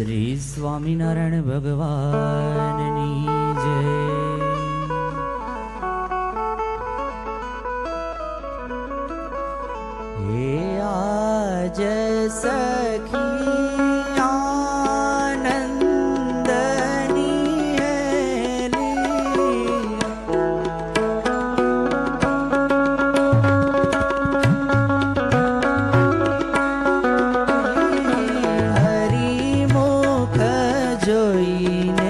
શ્રી સ્વામિનારાયણ ભગવાનની જય હે આજ સખી stories.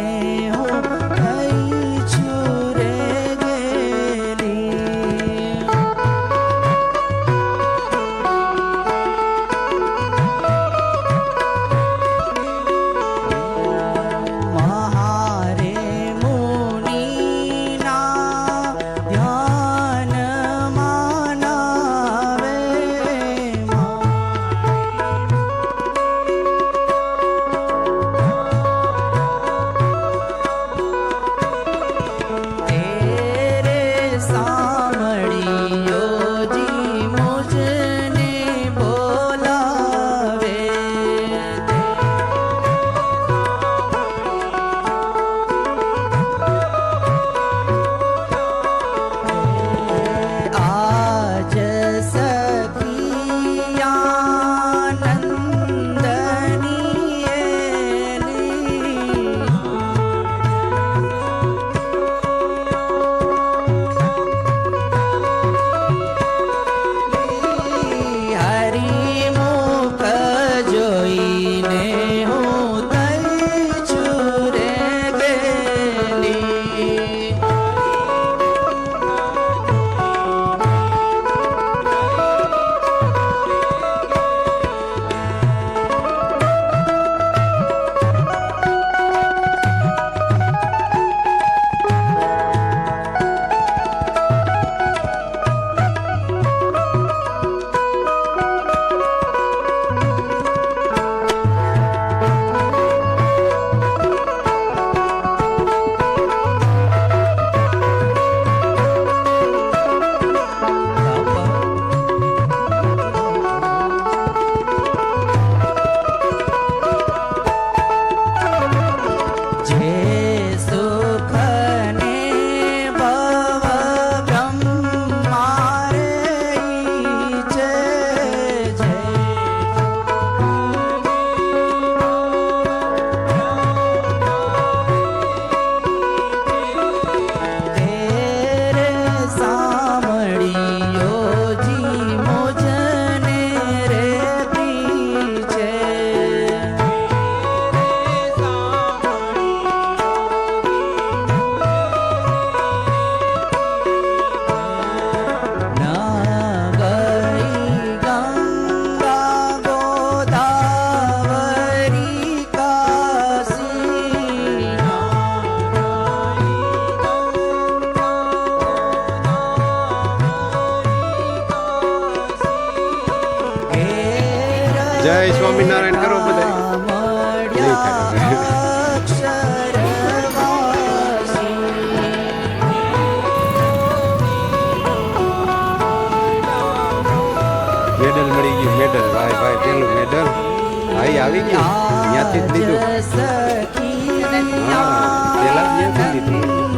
જય સ્વામિનારાયણ કરો બધા મેડલ મળી ગયું મેડલ. ભાઈ ભાઈ પેલું મેડલ. ભાઈ આવી ગયું. ત્યાંથી જ લીધું. પેલા જ લીધું.